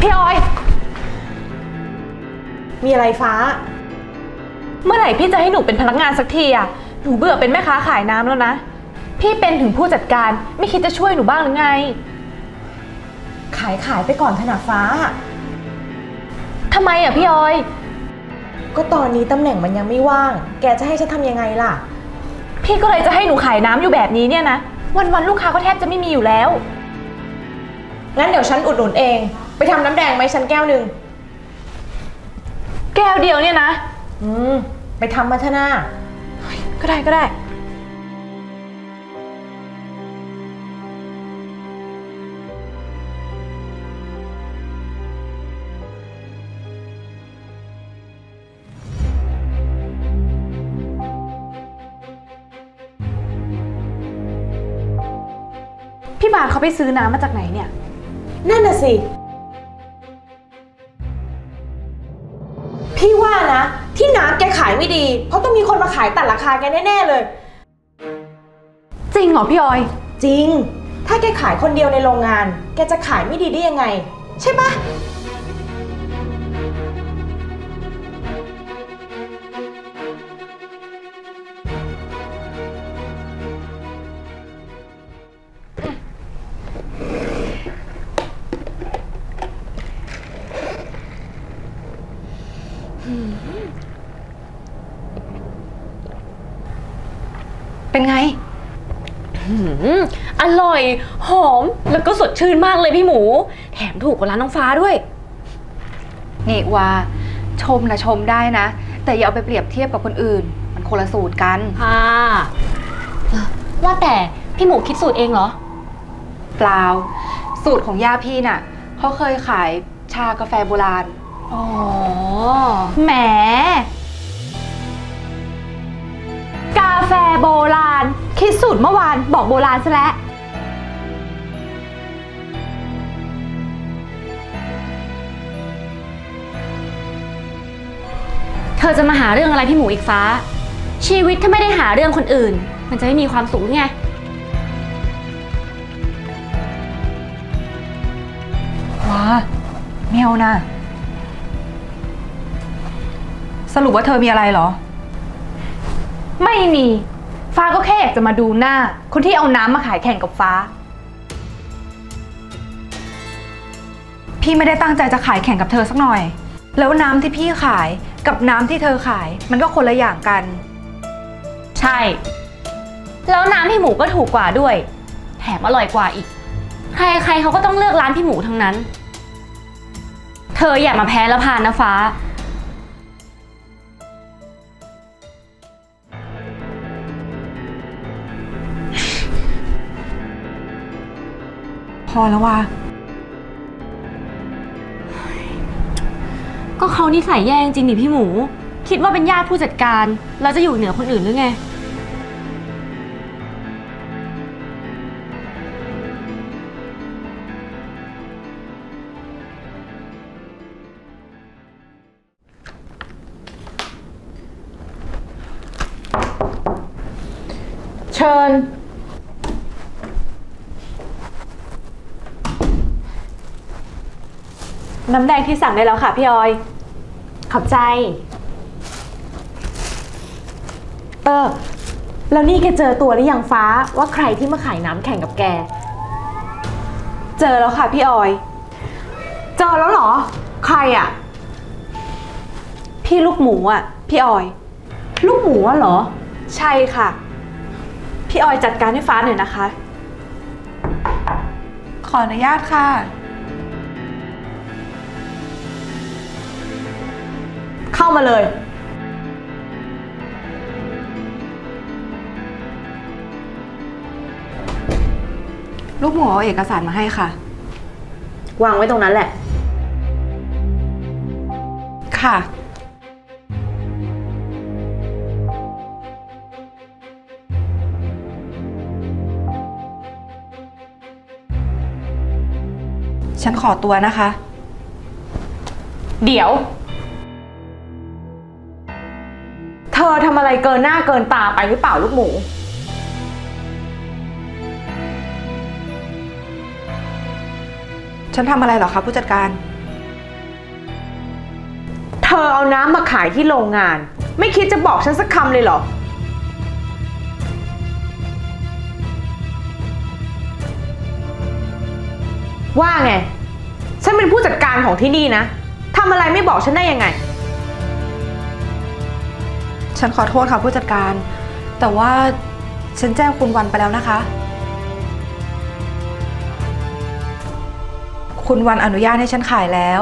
พี่ออย มีอะไรฟ้า เมื่อไหร่พี่จะให้หนูเป็นพนักงานสักทีอะหนูเบื่อเป็นแม่ค้าขายน้ำแล้วนะ พี่เป็นถึงผู้จัดการไม่คิดจะช่วยหนูบ้างหรือไง ขายขายไปก่อนถนัดฟ้า ทำไมอะพี่ออย ก็ตอนนี้ตำแหน่งมันยังไม่ว่าง แกจะให้ฉันทำยังไงล่ะ พี่ก็เลยจะให้หนูขายน้ำอยู่แบบนี้เนี่ยนะ วันๆลูกค้าก็แทบจะไม่มีอยู่แล้ว งั้นเดี๋ยวฉันอุดหนุนเอง ไปทำน้ำแดงไหมฉันแก้วหนึ่ง แก้วเดียวเนี่ยนะ อืม ไปทำมาเถอะนาก็ได้ก็ได้ พี่บาทเขาไปซื้อน้ำมาจากไหนเนี่ย นั่นน่ะสิายไม่ดี เพราะต้องมีคนมาขายตัดราคาแกแน่ๆเลย จริงเหรอพี่ออย จริง ถ้าแกขายคนเดียวในโรงงาน แกจะขายไม่ดีได้ยังไง ใช่ปะ เป็นไง อืมอร่อย หอม แล้วก็สดชื่นมากเลยพี่หมู แถมถูกกว่าร้านน้องฟ้าด้วย นี่ว่าชมนะชมได้นะ แต่อย่าเอาไปเปรียบเทียบกับคนอื่น มันคนละสูตรกัน ค่ะเอ่อว่าแต่พี่หมูคิดสูตรเองเหรอ เปล่า สูตรของย่าพี่น่ะเขาเคยขายชากาแฟโบราณ อ๋อ แหม แฟโบราณ คิดสูตรเมื่อวานบอกโบราณซะแล้ว เธอจะมาหาเรื่องอะไรพี่หมูอีกฟ้า ชีวิตถ้าไม่ได้หาเรื่องคนอื่น มันจะไม่มีความสุขไง ว้าเมียวนะ สรุปว่าเธอมีอะไรเหรอ ไม่มี ฟ้าก็แค่อยากจะมาดูหน้า คนที่เอาน้ำมาขายแข่งกับฟ้า พี่ไม่ได้ตั้งใจจะขายแข่งกับเธอสักหน่อย แล้วน้ำที่พี่ขายกับน้ำที่เธอขาย มันก็คนละอย่างกัน ใช่ แล้วน้ำพี่หมูก็ถูกกว่าด้วย แถมอร่อยกว่าอีก ใครๆเขาก็ต้องเลือกร้านพี่หมูทั้งนั้น เธออย่ามาแพ้แล้วพานนะฟ้า พอแล้วว่า ก็เขานิสัยแย่จริงๆดิพี่หมู คิดว่าเป็นญาติผู้จัดการ เราจะอยู่เหนือคนอื่นหรือไง น้ำแดงที่สั่งได้แล้วค่ะพี่ออย ขอบใจ เออ แล้วนี่แกเจอตัวหรือยังฟ้าว่าใครที่มาขายน้ำแข่งกับแก เจอแล้วค่ะพี่ออย เจอแล้วเหรอ ใครอะพี่ลูกหมูอะ พี่ออย ลูกหมูอะเหรอ ใช่ค่ะ พี่ออยจัดการให้ฟ้าหน่อยนะคะ ขออนุญาตค่ะ มาเลย ลูกหมูเอาเอกสารมาให้ค่ะ วางไว้ตรงนั้นแหละ ค่ะ ฉันขอตัวนะคะ เดี๋ยว อทำอะไรเกินหน้าเกินตาไปหรือเปล่าลูกหมู ฉันทำอะไรเหรอคะผู้จัดการ เธอเอาน้ำมาขายที่โรงงาน ไม่คิดจะบอกฉันสักคำเลยเหรอ ว่าไง ฉันเป็นผู้จัดการของที่นี่นะทำอะไรไม่บอกฉันได้ยังไง ฉันขอโทษค่ะผู้จัดการ แต่ว่าฉันแจ้งคุณวันไปแล้วนะคะ คุณวันอนุญาตให้ฉันขายแล้ว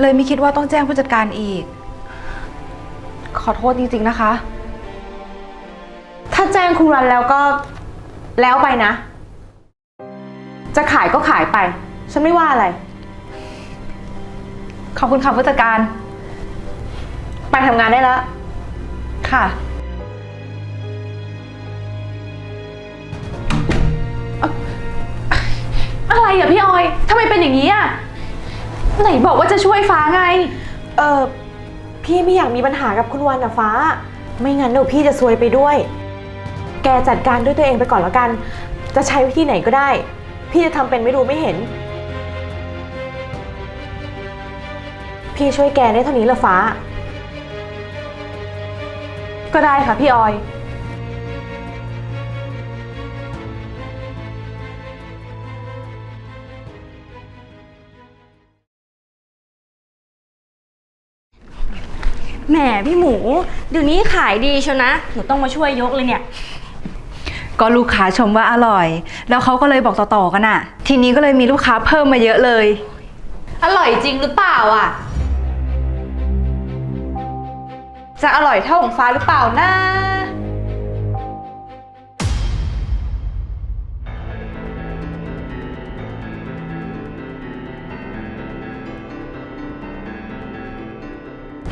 เลยไม่คิดว่าต้องแจ้งผู้จัดการอีก ขอโทษจริงๆนะคะ ถ้าแจ้งคุณรันแล้วก็แล้วไปนะ จะขายก็ขายไป ฉันไม่ว่าอะไร ขอบคุณค่ะผู้จัดการ ไปทำงานได้แล้ว ค่ะ อะไรอะพี่ออย ทำไมเป็นอย่างนี้อะไหนบอกว่าจะช่วยฟ้าไง เออพี่ไม่อยากมีปัญหากับคุณวันนะฟ้า ไม่งั้นเดี๋ยวพี่จะซวยไปด้วย แกจัดการด้วยตัวเองไปก่อนแล้วกัน จะใช้วิธีไหนก็ได้ พี่จะทำเป็นไม่รู้ไม่เห็น พี่ช่วยแกได้เท่านี้ละฟ้า ก็ได้ค่ะพี่ออย แหมพี่หมูเดี๋ยวนี้ขายดีเชียวนะ หนูต้องมาช่วยยกเลยเนี่ย ก็ลูกค้าชมว่าอร่อย แล้วเขาก็เลยบอกต่อๆกันอะทีนี้ก็เลยมีลูกค้าเพิ่มมาเยอะเลย อร่อยจริงหรือเปล่าอะ จะอร่อยเท่าของฟ้าหรือเปล่านะ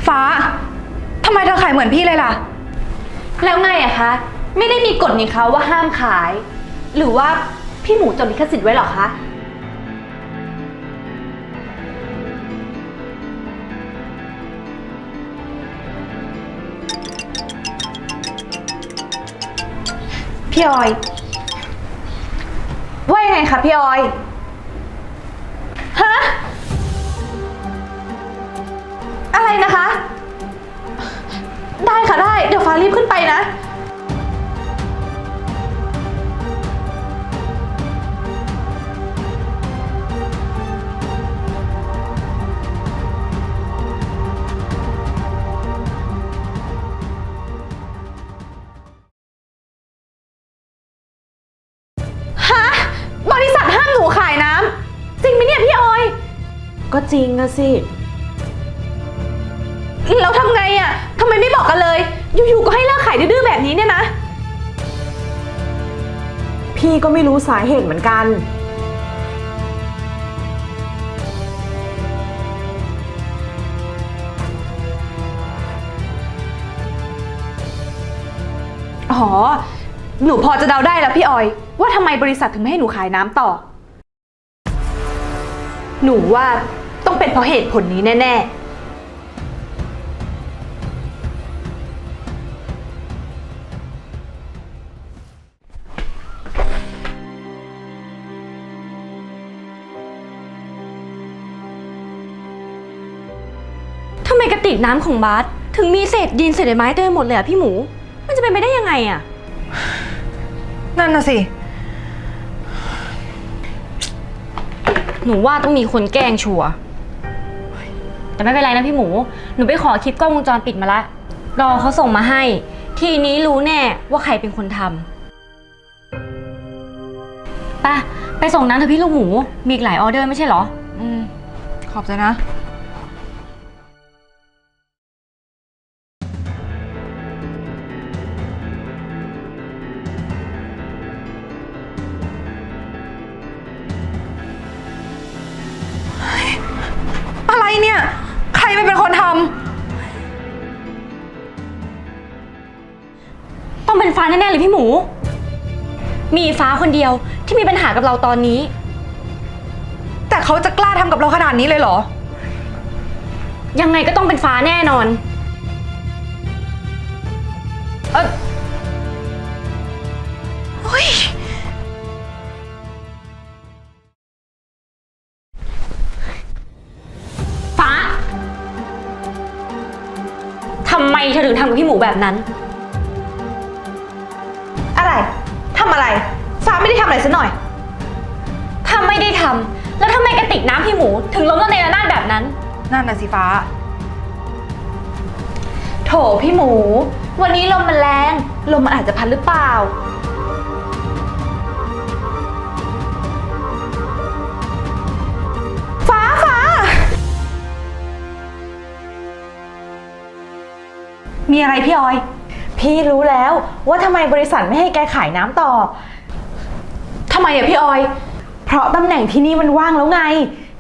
ฟ้า ทำไมเธอขายเหมือนพี่เลยล่ะ แล้วไงอะคะ ไม่ได้มีกฎนี่คะว่าห้ามขาย หรือว่าพี่หมูจดลิขสิทธิ์ไว้เหรอคะ พี่ออย ว่ายังไงคะพี่ออย ฮะ อะไรนะคะ ได้ค่ะได้ เดี๋ยวฟ้ารีบขึ้นไปนะ ริงนะสิแล้วทำไงอะ่ะทำไมไม่บอกกันเลย อยู่ๆก็ให้เลิกขายดื้อๆแบบนี้เนี่ยนะ พี่ก็ไม่รู้สาเหตุเหมือนกัน อ๋อ หนูพอจะเดาได้แล้วพี่ออย ว่าทำไมบริษัทถึงไม่ให้หนูขายน้ำต่อ หนูว่า ต้องเป็นเพราะเหตุผลนี้แน่ทำไมกระติกน้ำของบาสถึงมีเศษดินเศษใบไม้เต็มไปหมดเลยอะพี่หมู มันจะเป็นไปได้ยังไงอะนั่นน่ะสิ หนูว่าต้องมีคนแกล้งชัวร์ แต่ไม่เป็นไรนะพี่หมู หนูไปขอคลิปกล้องวงจรปิดมาละ รอเขาส่งมาให้ ทีนี้รู้แน่ว่าใครเป็นคนทำไปไปส่งน้ำเถอะพี่ลูกหมู มีอีกหลายออเดอร์ไม่ใช่เหรอ อืม ขอบใจนะ มีฟ้าคนเดียวที่มีปัญหากับเราตอนนี้ แต่เขาจะกล้าทำกับเราขนาดนี้เลยเหรอ ยังไงก็ต้องเป็นฟ้าแน่นอน เออเฮ้ย ฟ้าเธอถึงทำกับพี่หมูแบบนั้น อะไร ฟ้าไม่ได้ทำอะไรซะหน่อย ถ้าไม่ได้ทำแล้วทำไมกระติกน้ำพี่หมู ถึงล้มละในระนาดแบบนั้น นั่นน่ะสิฟ้า โถพี่หมู วันนี้ลมมันแรง ลมมันอาจจะพัดหรือเปล่า ฟ้าฟ้า มีอะไรพี่ออย พี่รู้แล้วว่าทำไมบริษัทไม่ให้แกขายน้ำต่อ ทำไมอะพี่ออย เพราะตำแหน่งที่นี่มันว่างแล้วไง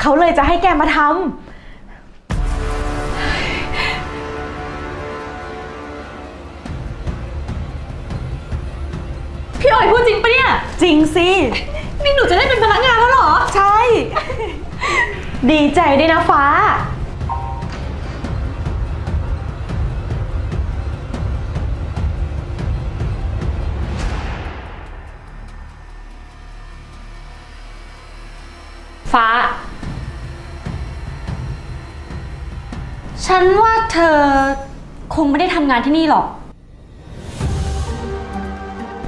เขาเลยจะให้แกมาทำพี่ออยพูดจริงปะเนี่ยจริงสิ นี่หนูจะได้เป็นพนักงานแล้วเหรอ ใช่ ดีใจด้วยนะฟ้า ฟ้า ฉันว่าเธอคงไม่ได้ทำงานที่นี่หรอก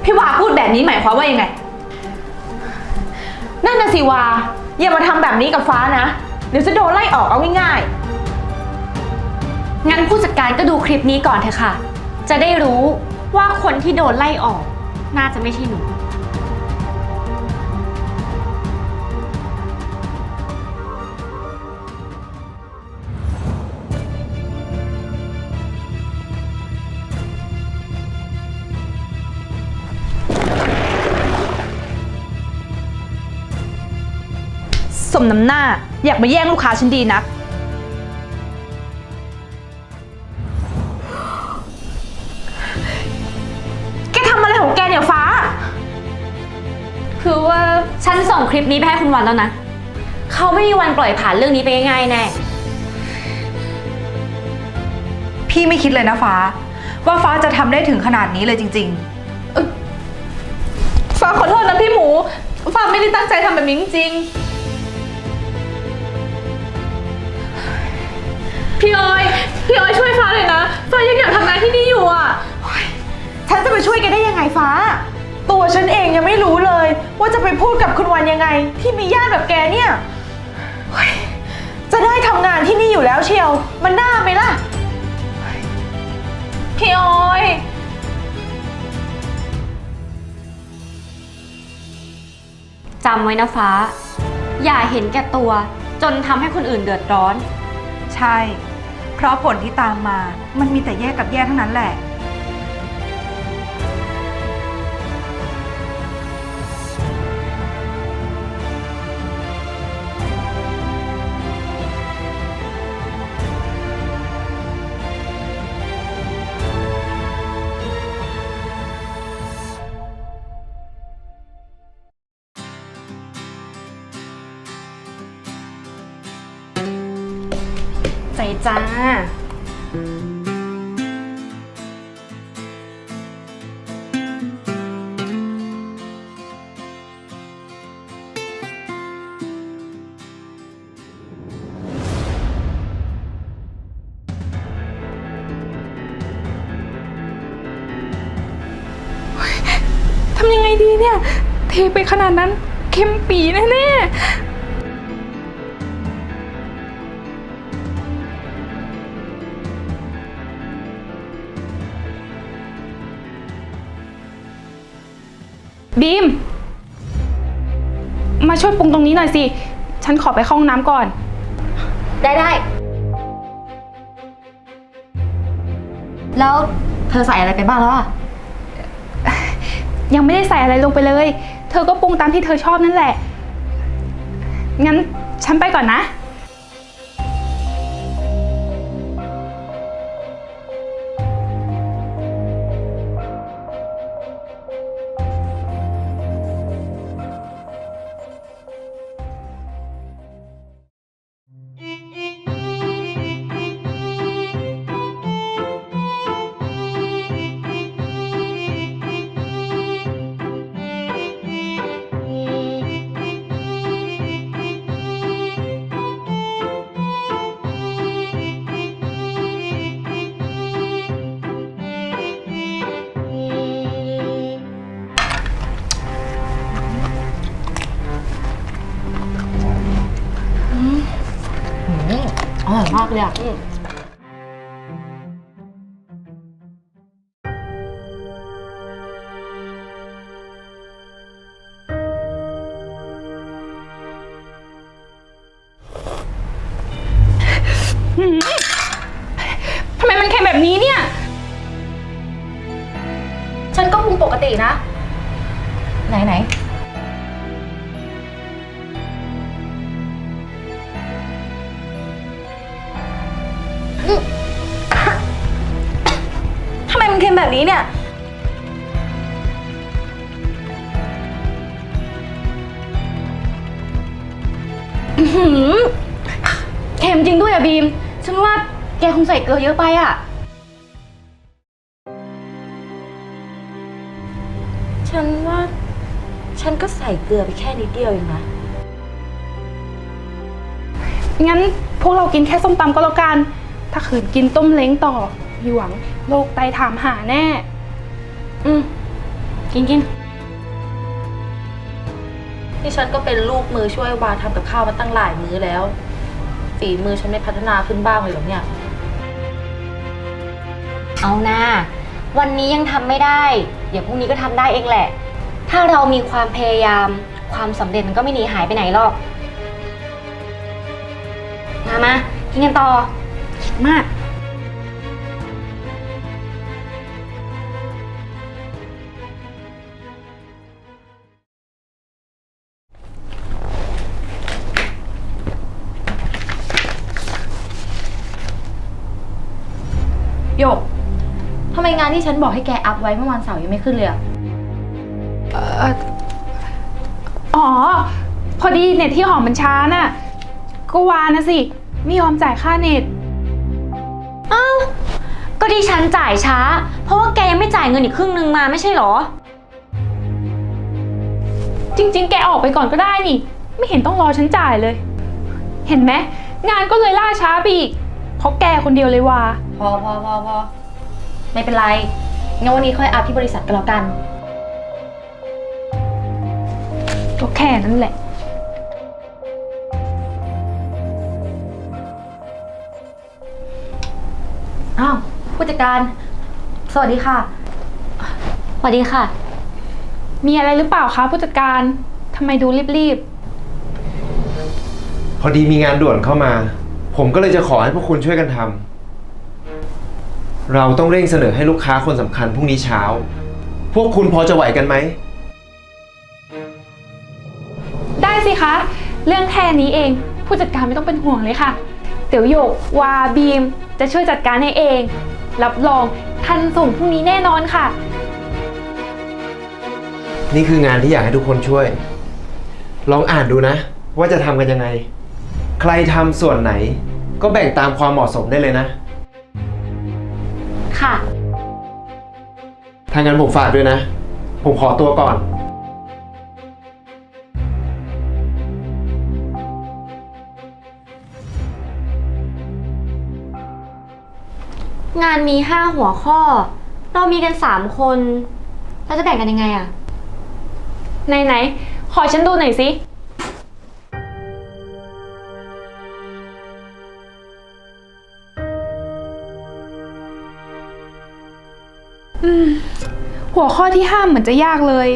พี่วาพูดแบบนี้หมายความว่ายังไง นั่นน่ะสิวา อย่ามาทำแบบนี้กับฟ้านะ เดี๋ยวจะโดนไล่ออกเอาง่ายงั้นผู้จัดการก็ดูคลิปนี้ก่อนเถอะค่ะ จะได้รู้ว่าคนที่โดนไล่ออก น่าจะไม่ใช่หนู มน้ำหน้า อยากมาแย่งลูกค้าฉันดีนักๆแกทำอะไรของแกเนี่ยฟ้า คือว่าฉันส่งคลิปนี้ไปให้คุณวันแล้วนะ เขาไม่มีวันปล่อยผ่านเรื่องนี้ไปง่ายๆแน่ พี่ไม่คิดเลยนะฟ้า ว่าฟ้าจะทำได้ถึงขนาดนี้เลยจริง ฟ้าขอโทษนะพี่หมู ฟ้าไม่ได้ตั้งใจทำแบบนี้จริงๆ พี่ออยพี่ออยช่วยฟ้าเลยนะฟ้ายังอยากทำงานที่นี่อยู่อะ ฉันจะไปช่วยแกได้ยังไงฟ้า ตัวฉันเองยังไม่รู้เลย ว่าจะไปพูดกับคุณวันยังไง ที่มีญาติแบบแกเนี่ยเฮ้ยจะได้ทำงานที่นี่อยู่แล้วเชียว มันน่าไหมล่ะ พี่ออย จำไว้นะฟ้า อย่าเห็นแก่ตัว จนทำให้คนอื่นเดือดร้อนๆใช่ เพราะผลที่ตามมา มันมีแต่แย่กับแย่ทั้งนั้นแหละ ทำยังไงดีเนี่ย เทไปขนาดนั้นเค็มปีแน่ๆบีม มาช่วยปรุงตรงนี้หน่อยสิ ฉันขอไปเข้าห้องน้ำก่อน ได้ได้ แล้วเธอใส่อะไรไปบ้างแล้วอะ ยังไม่ได้ใส่อะไรลงไปเลย เธอก็ปรุงตามที่เธอชอบนั่นแหละ งั้นฉันไปก่อนนะ มาก งใส่เกลือเยอะไปอะฉันว่า ฉันก็ใส่เกลือไปแค่นิดเดียวเองนะ งั้นพวกเรากินแค่ส้มตำก็แล้วกัน ถ้าขืนกินต้มเล้งต่อมีหวังโรคไตถามหาแน่ อืม กินกินที่ฉันก็เป็นลูกมือช่วยวาทำกับข้าวมาตั้งหลายมื้อแล้ว ฝีมือฉันไม่พัฒนาขึ้นบ้างเลยเหรอเนี่ย เอานะ วันนี้ยังทำไม่ได้ เดี๋ยวพรุ่งนี้ก็ทำได้เองแหละ ถ้าเรามีความพยายาม ความสำเร็จมันก็ไม่หนีหายไปไหนหรอก มามากินกันต่อคิดมากโยก ไมงานที่ฉันบอกให้แกอัพไว้เมื่อวันเสาร์ยังไม่ขึ้นเลยอะเอ่ออ๋อ พอดีเน็ตที่หอมมันช้าน่ะ ก็วานะสิ ไม่ยอมจ่ายค่าเน็ตก็ที่ฉันจ่ายช้า เพราะว่าแกยังไม่จ่ายเงินอีกครึ่งนึงมาไม่ใช่หรอ จริง ๆ แกออกไปก่อนก็ได้นี่ ไม่เห็นต้องรอฉันจ่ายเลย เห็นไหมงานก็เลยล่าช้าไปอีกเพราะแกคนเดียวเลยว่า พอพอพอพอ ไม่เป็นไร งั้นวันนี้ค่อยอัพที่บริษัทกันแล้วกัน ก็แค่นั้นแหละ อ้าวผู้จัดการ สวัสดีค่ะ สวัสดีค่ะ มีอะไรหรือเปล่าคะผู้จัดการทำไมดูรีบพอดีมีงานด่วนเข้ามา ผมก็เลยจะขอให้พวกคุณช่วยกันทำ เราต้องเร่งเสนอให้ลูกค้าคนสำคัญพรุ่งนี้เช้า พวกคุณพอจะไหวกันไหมๆได้สิคะ เรื่องแค่นี้เอง ผู้จัดการไม่ต้องเป็นห่วงเลยค่ะ เดี๋ยวโยกวาบีมจะช่วยจัดการให้เอง รับรองทันส่งพรุ่งนี้แน่นอนค่ะ นี่คืองานที่อยากให้ทุกคนช่วย ลองอ่านดูนะ ว่าจะทำกันยังไง ใครทำส่วนไหน ก็แบ่งตามความเหมาะสมได้เลยนะค่ะ ถ้างั้นผมฝากด้วยนะ ผมขอตัวก่อน งานมีห้าหัวข้อ เรามีกันสามคน เราจะแบ่งกันยังไงอะไหนๆขอฉันดูหน่อยสิ อืม หัวข้อที่ห้ามเหมือนจะยากเลย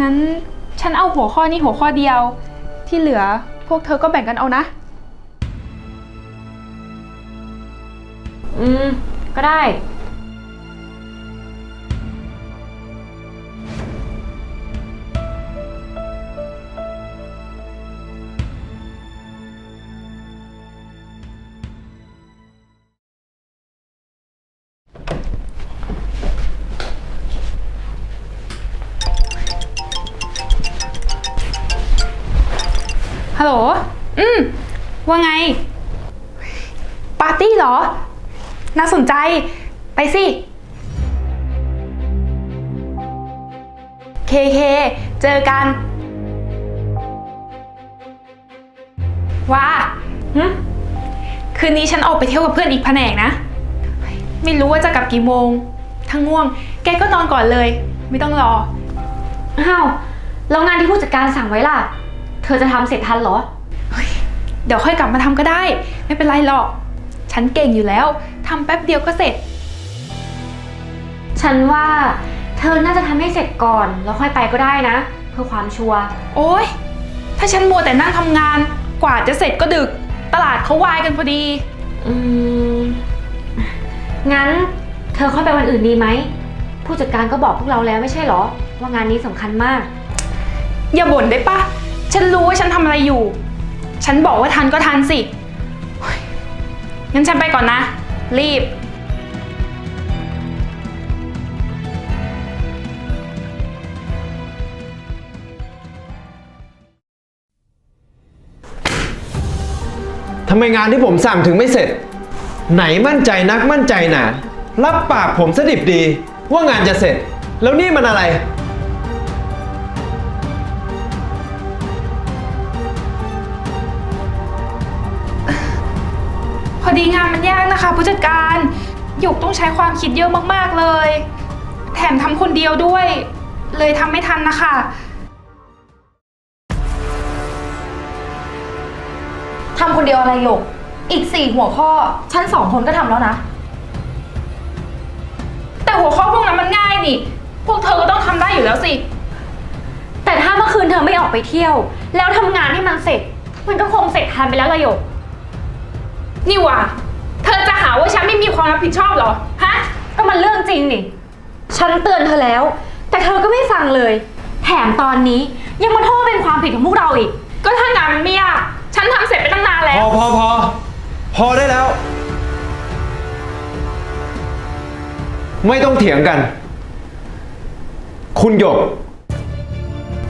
งั้นฉันเอาหัวข้อนี้หัวข้อเดียว ที่เหลือพวกเธอก็แบ่งกันเอานะ อืม ก็ได้ เหรอ น่าสนใจ ไปสิ เคเค เจอกัน ว่าหึคืนนี้ฉันออกไปเที่ยวกับเพื่อนอีกแผนกนะ ไม่รู้ว่าจะกลับกี่โมงถ้าง่วง แกก็นอนก่อนเลย ไม่ต้องรอ อ้าวแล้วงานที่ผู้จัดการสั่งไว้ล่ะ เธอจะทำเสร็จทันเหรอ เดี๋ยวค่อยกลับมาทำก็ได้ ไม่เป็นไรหรอก ฉันเก่งอยู่แล้วทำแป๊บเดียวก็เสร็จ ฉันว่าเธอน่าจะทำให้เสร็จก่อน แล้วค่อยไปก็ได้นะ เพื่อความชัวร์โอ๊ยถ้าฉันมัวแต่นั่งทำงาน กว่าจะเสร็จก็ดึก ตลาดเขาวายกันพอดี อืม งั้นเธอค่อยไปวันอื่นดีไหม ผู้จัดการก็บอกพวกเราแล้วไม่ใช่เหรอ ว่างานนี้สำคัญมาก อย่าบ่นได้ปะ ฉันรู้ว่าฉันทำอะไรอยู่ ฉันบอกว่าทันก็ทันสิโอ๊ย งั้นฉันไปก่อนนะ รีบ ทำไมงานที่ผมสั่งถึงไม่เสร็จ ไหนมั่นใจนักมั่นใจหนารับปากผมสดิบดี ว่างานจะเสร็จ แล้วนี่มันอะไร ดีงานมันยากนะคะ ผู้จัดการหยกต้องใช้ความคิดเยอะมากๆเลย แถมทำคนเดียวด้วย เลยทำไม่ทันนะคะ ทำคนเดียวอะไรหยก อีกสี่หัวข้อฉันสองคนก็ทำแล้วนะ แต่หัวข้อพวกนั้นมันง่ายนี่ พวกเธอก็ต้องทำได้อยู่แล้วสิ แต่ถ้าเมื่อคืนเธอไม่ออกไปเที่ยว แล้วทำงานให้มันเสร็จ มันก็คงเสร็จทันไปแล้วละโยก นี่หว่า เธอจะหาว่าฉันไม่มีความรับผิดชอบเหรอ ฮะ ก็มันเรื่องจริงนี่ ฉันเตือนเธอแล้ว แต่เธอก็ไม่ฟังเลย แถมตอนนี้ยังมาโทษเป็นความผิดของพวกเราอีก ก็ถ้างานมันไม่ยาก ฉันทำเสร็จไปตั้งนานแล้พว อพอพอพอได้แล้ว ไม่ต้องเถียงกัน คุณหยก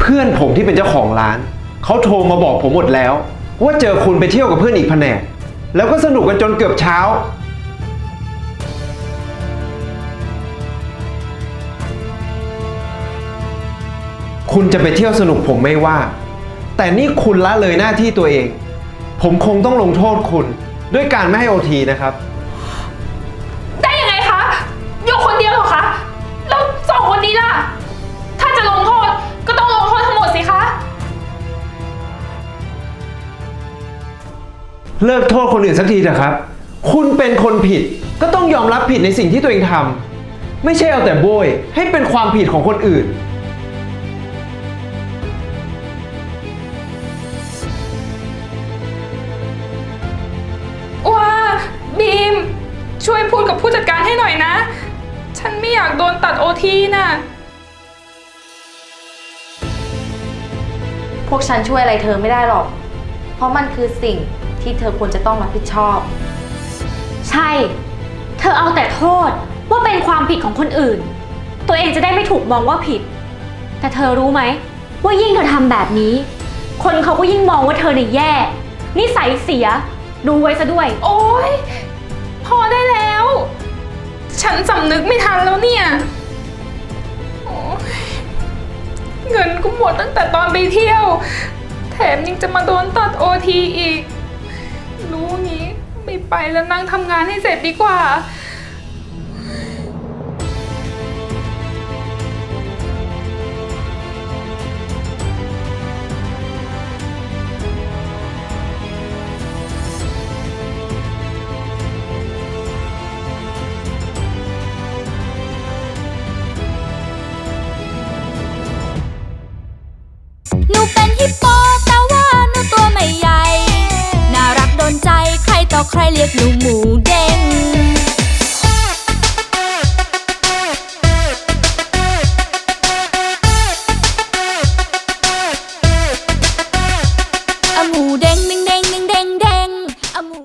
เพื่อนผมที่เป็นเจ้าของร้าน เขาโทรมาบอกผมหมดแล้ว ว่าเจอคุณไปเที่ยวกับเพื่อนอีกแผนก แล้วก็สนุกกันจนเกือบเช้า คุณจะไปเที่ยวสนุกผมไม่ว่า แต่นี่คุณละเลยหน้าที่ตัวเอง ผมคงต้องลงโทษคุณด้วยการไม่ให้โอทีนะครับ เลิกโทษคนอื่นสักทีเถอะครับ คุณเป็นคนผิดก็ต้องยอมรับผิดในสิ่งที่ตัวเองทำไม่ใช่เอาแต่โบยให้เป็นความผิดของคนอื่นว่าบีม ช่วยพูดกับผู้จัดการให้หน่อยนะ ฉันไม่อยากโดนตัดโอทีน่ะ พวกฉันช่วยอะไรเธอไม่ได้หรอก เพราะมันคือสิ่ง ที่เธอควรจะต้องรับผิดชอบ ใช่ เธอเอาแต่โทษว่าเป็นความผิดของคนอื่น ตัวเองจะได้ไม่ถูกมองว่าผิด แต่เธอรู้ไหม ว่ายิ่งเธอทำแบบนี้ คนเขาก็ยิ่งมองว่าเธอเนี่ยแย่ นิสัยเสีย ดูไว้ซะด้วย โอ๊ย พอได้แล้ว ฉันสำนึกไม่ทันแล้วเนี่ยโอ๊ยเงินก็หมดตั้งแต่ตอนไปเที่ยว แถมยังจะมาโดนตัดโอทีอีกรู้งี้ ไปแล้วนั่งทำงานให้เสร็จดีกว่า